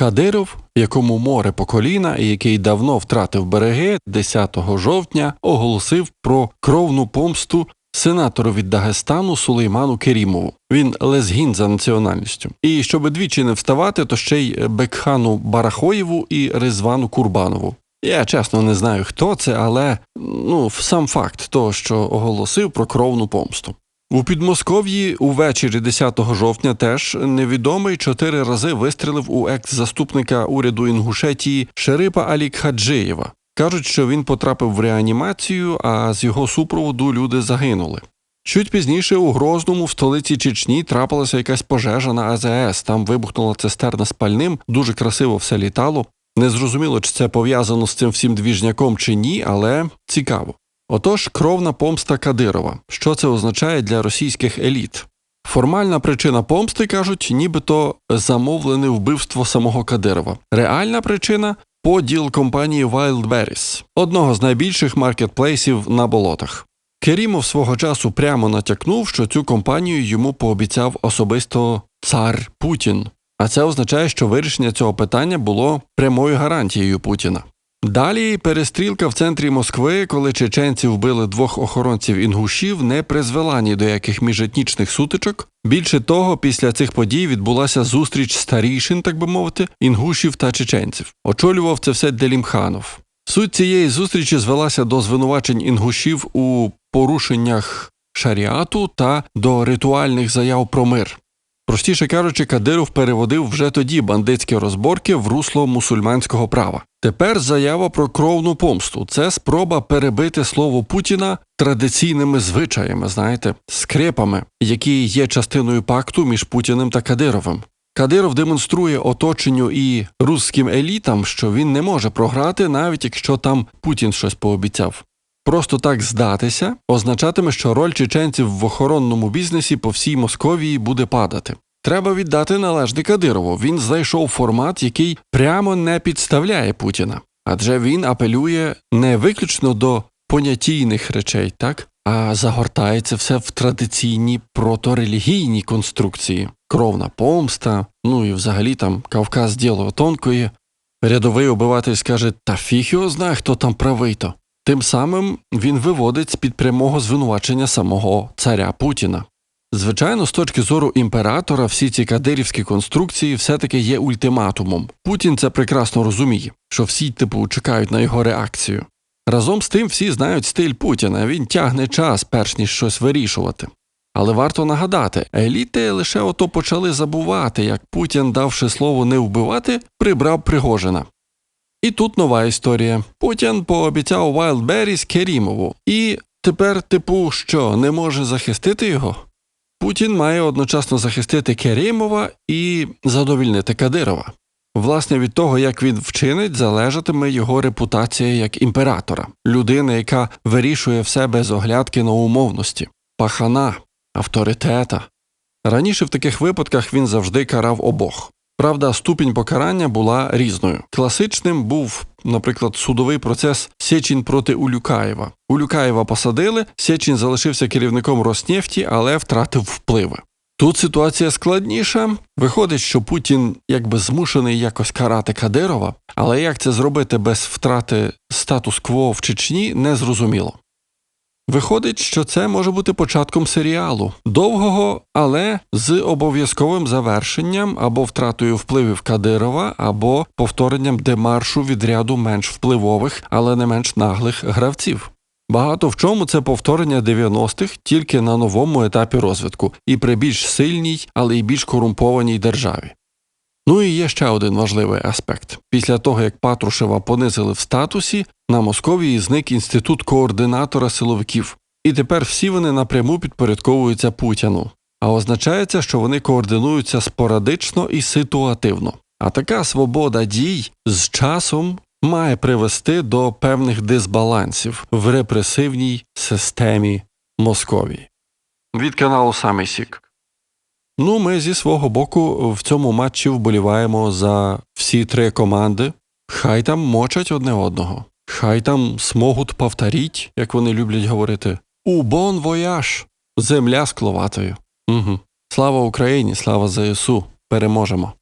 Кадиров, якому море по коліна і який давно втратив береги, 10 жовтня оголосив про кровну помсту сенатору від Дагестану Сулейману Керімову. Він лезгін за національністю. І щоб двічі не вставати, то ще й Бекхану Барахоєву і Резвану Курбанову. Я чесно не знаю, хто це, але ну сам факт того, що оголосив про кровну помсту. У Підмосков'ї увечері 10 жовтня теж невідомий чотири рази вистрілив у екс-заступника уряду Інгушетії Шерипа Алікхаджиєва. Кажуть, що він потрапив в реанімацію, а з його супроводу люди загинули. Чуть пізніше у Грозному в столиці Чечні трапилася якась пожежа на АЗС. Там вибухнула цистерна з пальним, дуже красиво все літало. Незрозуміло, чи це пов'язано з цим всім двіжняком чи ні, але цікаво. Отож, кровна помста Кадирова. Що це означає для російських еліт? Формальна причина помсти кажуть, нібито замовлене вбивство самого Кадирова. Реальна причина поділ компанії Wildberries, одного з найбільших маркетплейсів на болотах. Керімов свого часу прямо натякнув, що цю компанію йому пообіцяв особисто цар Путін. А це означає, що вирішення цього питання було прямою гарантією Путіна. Далі перестрілка в центрі Москви, коли чеченці вбили двох охоронців інгушів, не призвела ні до яких міжетнічних сутичок. Більше того, після цих подій відбулася зустріч старішин, так би мовити, інгушів та чеченців. Очолював це все Делімханов. Суть цієї зустрічі звелася до звинувачень інгушів у порушеннях шаріату та до ритуальних заяв про мир. Простіше кажучи, Кадиров переводив вже тоді бандитські розборки в русло мусульманського права. Тепер заява про кровну помсту це спроба перебити слово Путіна традиційними звичаями, знаєте, скрепами, які є частиною пакту між Путіним та Кадировим. Кадиров демонструє оточенню і русським елітам, що він не може програти, навіть якщо там Путін щось пообіцяв. Просто так здатися означатиме, що роль чеченців в охоронному бізнесі по всій Московії буде падати. Треба віддати належне Кадирову. Він знайшов формат, який прямо не підставляє Путіна, адже він апелює не виключно до понятійних речей, так а загортається все в традиційні проторелігійні конструкції, кровна помста, ну і взагалі там Кавказ діло тонкої. Рядовий обиватель скаже, та фіг його знає, хто там правий то. Тим самим він виводить з під прямого звинувачення самого царя Путіна. Звичайно, з точки зору імператора, всі ці кадирівські конструкції все-таки є ультиматумом. Путін це прекрасно розуміє, що всі, типу, чекають на його реакцію. Разом з тим всі знають стиль Путіна, він тягне час, перш ніж щось вирішувати. Але варто нагадати, еліти лише ото почали забувати, як Путін, давши слово не вбивати, прибрав Пригожина. І тут нова історія. Путін пообіцяв Wildberries Керімову, і тепер, типу, що не може захистити його? Путін має одночасно захистити Керімова і задовільнити Кадирова. Власне, від того, як він вчинить, залежатиме його репутація як імператора, людини, яка вирішує все без оглядки на умовності, пахана, авторитета. Раніше в таких випадках він завжди карав обох. Правда, ступінь покарання була різною. Класичним був, наприклад, судовий процес Сєчін проти Улюкаєва. Улюкаєва посадили, Сєчін залишився керівником Роснефті, але втратив впливи. Тут ситуація складніша. Виходить, що Путін якби змушений якось карати Кадирова, але як це зробити без втрати статус-кво в Чечні, незрозуміло. Виходить, що це може бути початком серіалу довгого, але з обов'язковим завершенням або втратою впливів Кадирова, або повторенням демаршу від ряду менш впливових, але не менш наглих гравців. Багато в чому це повторення 90-х тільки на новому етапі розвитку і при більш сильній, але й більш корумпованій державі. Ну і є ще один важливий аспект. Після того, як Патрушева понизили в статусі, на Московії зник інститут координатора силовиків, і тепер всі вони напряму підпорядковуються Путіну, а означається, що вони координуються спорадично і ситуативно. А така свобода дій з часом має привести до певних дисбалансів в репресивній системі Московії. Від каналу Самий Сік. Ну, ми зі свого боку в цьому матчі вболіваємо за всі три команди. Хай там мочать одне одного. Хай там смогут повторіть, як вони люблять говорити. У бон вояж! Земля з кловатою. Угу. Слава Україні, слава ЗСУ! Переможемо!